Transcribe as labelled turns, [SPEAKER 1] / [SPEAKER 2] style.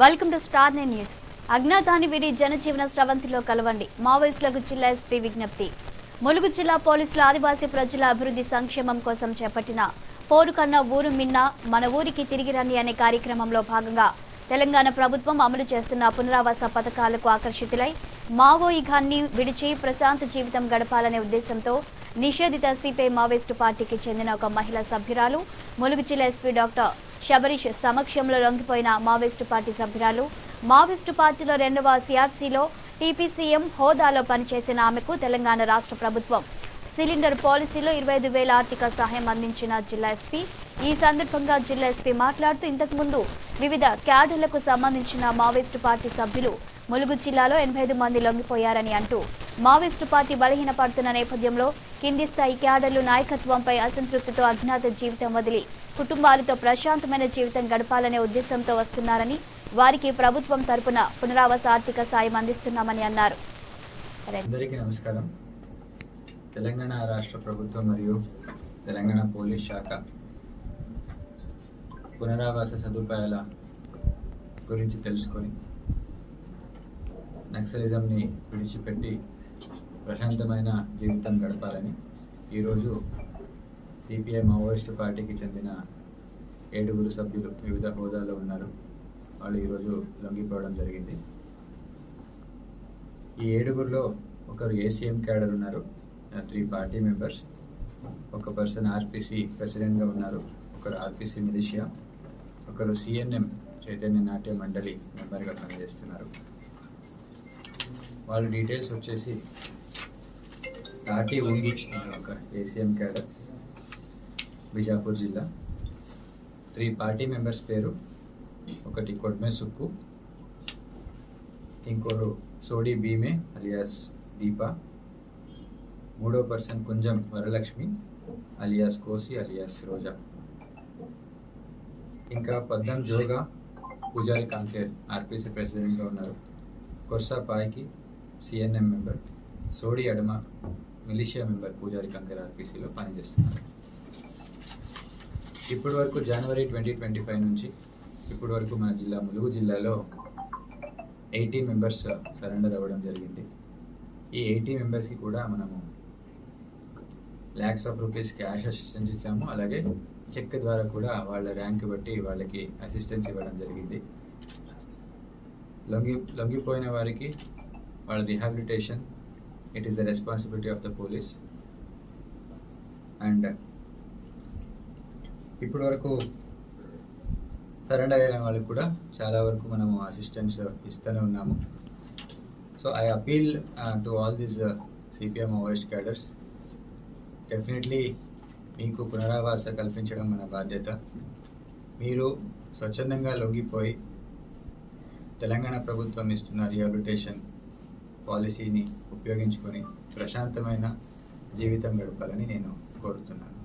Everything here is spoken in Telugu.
[SPEAKER 1] Welcome to star nine news. అజ్ఞాతాన్ని విడి జనజీవన స్రవంతిలో కలవండి. మావోయిస్టులకు జిల్లా ఎస్పీ విజ్ఞప్తి. ములుగు జిల్లా పోలీసులు ఆదివాసీ ప్రజల అభివృద్ధి సంక్షేమం కోసం చేపట్టిన పోరు కన్నా ఊరు మిన్న మన ఊరికి తిరిగి రండి అనే కార్యక్రమంలో భాగంగా తెలంగాణ ప్రభుత్వం అమలు చేస్తున్న పునరావాస పథకాలకు ఆకర్షితులై మావోయిఘాన్ని విడిచి ప్రశాంత జీవితం గడపాలనే ఉద్దేశంతో నిషేధిత సిపిఐ మావోయిస్టు పార్టీకి చెందిన ఒక మహిళా సభ్యురాలు ములుగు జిల్లా ఎస్పీ డాక్టర్ శబరీష్ సమక్షంలో లొంగిపోయిన మావోయిస్టు పార్టీ సభ్యురాలు. మావోయిస్టు పార్టీలో రెండవ సిఆర్సీలో టీపీసీఎం హోదాలో పనిచేసిన ఆమెకు తెలంగాణ రాష్ట్ర ప్రభుత్వం సిలిండర్ పాలసీలో ఇరవై ఐదు వేల ఆర్థిక సహాయం అందించిన జిల్లా ఎస్పీ. ఈ సందర్భంగా జిల్లా ఎస్పీ మాట్లాడుతూ ఇంతకుముందు వివిధ క్యాడర్లకు సంబంధించిన మావోయిస్టు పార్టీ సభ్యులు ములుగు జిల్లాలో ఎనభై ఐదు మంది లొంగిపోయారని అంటూ మావోయిస్టు పార్టీ బలహీనపడుతున్న నేపథ్యంలో కింది స్థాయి క్యాడర్లు నాయకత్వంపై అసంతృప్తితో అజ్ఞాత జీవితం వదిలి కుటుంబాలతో ప్రశాంతమైన జీవితం గడపాలనే ఉద్దేశంతో వస్తున్నారని వారికి ప్రభుత్వం తరపున పునరావాస ఆర్థిక సాయం అందిస్తున్నామని అన్నారు.
[SPEAKER 2] అందరికీ నమస్కారం. తెలంగాణ రాష్ట్ర ప్రభుత్వం మరియు తెలంగాణ పోలీస్ శాఖ పునరావాస సదుపాయాల గురించి తెలుసుకొని నక్సలిజంని విడిచిపెట్టి ప్రశాంతమైన జీవితం గడపాలని ఈరోజు సిపిఐ మావోయిస్టు పార్టీకి చెందిన ఏడుగురు సభ్యులు వివిధ హోదాలో ఉన్నారు. వాళ్ళు ఈరోజు లొంగిపోవడం జరిగింది. ఈ ఏడుగురిలో ఒకరు ఏసీఎం క్యాడర్ ఉన్నారు. Three party members. ఒక పర్సన్ ఆర్పిసి ప్రెసిడెంట్గా ఉన్నారు. ఒకరు ఆర్పిసి మిలిషియా. ఒకరు సిఎన్ఎం చైతన్య నాట్య మండలి మెంబర్గా పనిచేస్తున్నారు. వాళ్ళ డీటెయిల్స్ వచ్చేసి తాటి ఉంగి ఒక ఏసీఎం క్యాడర్ బిజాపూర్ జిల్లా. త్రీ పార్టీ మెంబర్స్ పేరు. ఒకటి కొడ్మే సుక్కు. ఇంకోరు సోడి భీమే అలియాస్ దీప. మూడో person Kunjam Varalakshmi alias Kosi alias Roja. ఇంకా పద్దం జోగా పూజారి కాంకేర్ ఆర్పిసి ప్రెసిడెంట్గా ఉన్నారు. Korsa Payki CNM member Sodi Adama militia member Pujari Kanker ఆర్పిసిలో పనిచేస్తున్నారు. ఇప్పటి వరకు జనవరి ట్వంటీ ట్వంటీ ఫైవ్ నుంచి ఇప్పటి వరకు మన జిల్లా ములుగు జిల్లాలో ఎయిటీ మెంబర్స్ సరెండర్ అవ్వడం జరిగింది. ఈ ఎయిటీ మెంబర్స్కి కూడా మనము lakhs of rupees cash assistance ఇచ్చాము. అలాగే చెక్ ద్వారా కూడా వాళ్ళ ర్యాంక్ బట్టి వాళ్ళకి అసిస్టెన్స్ ఇవ్వడం జరిగింది. లొంగి లొంగిపోయిన వారికి వాళ్ళ rehabilitation it is the responsibility of the police and ఇప్పటి వరకు సరెండర్ అయిన వాళ్ళకి కూడా చాలా వరకు మనము అసిస్టెన్స్ ఇస్తూనే ఉన్నాము. So I appeal to all these CPM OS cadres definitely మీకు పునరావాస కల్పించడం మన బాధ్యత. మీరు స్వచ్ఛందంగా లొంగిపోయి తెలంగాణ ప్రభుత్వం ఇస్తున్న రిహాబిలిటేషన్ పాలసీని ఉపయోగించుకొని ప్రశాంతమైన జీవితం గడపాలని నేను కోరుతున్నాను.